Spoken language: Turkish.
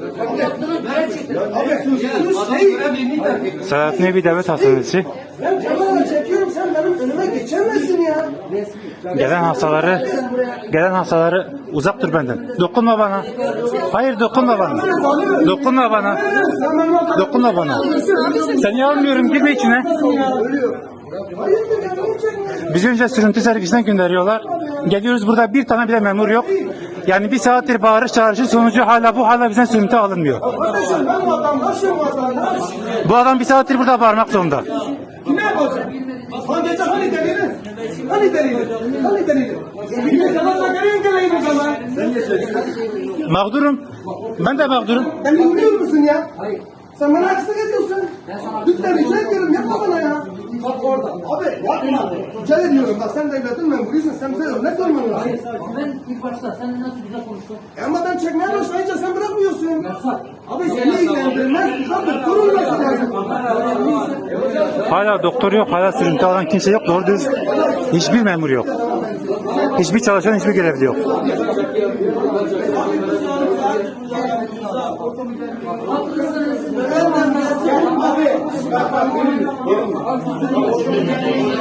Abi sus sus hey. Selahattin Ebi Devlet Hastanesi Ben kamera çekiyorum sen benim önüme geçemezsin ya. gelen hastaları gelen hastaları uzak dur benden. Dokunma bana. Hayır dokunma bana. Dokunma bana. Dokunma bana. Seni almıyorum girme içine. Hayırdır ya niye çekmiyorsun? Biz önce sürüntü servisine gönderiyorlar. Geliyoruz burada bir tane bile memur yok. Yani bir saattir bağırış çağrışı sonucu hala bu hala bizden sürüntü alınmıyor. Kardeşim ben vatandaşım vatandaş. Bu adam bir saattir burada bağırmak zorunda. Ne yapacağım? Hani gece hani delili? Hani delili? Hani delili? Bir zaman da göreyim geleyim o zaman. Sen geçeceksin. Mağdurum. Ben de mağdurum. Sen bilmiyor musun ya? Sen bana haksızlık ediyorsun. Lütfen rica ediyorum yapma bana ya. Bak orada. Abi yapma. Rica ediyorum bak sen devletin memuruysun. Sen bize lazım. Ben ilk başta sen nasıl güzel konuştun? E Ama ben çekmeye başlayınca sen bırakmıyorsun. Abi seni ilgilendirmez. Abi durulması lazım. Hala doktor yok, hala sürüntü alan kimse yok. Doğru dürüst hiçbir memur yok. Hiçbir çalışan, hiçbir görevli yok. Abi.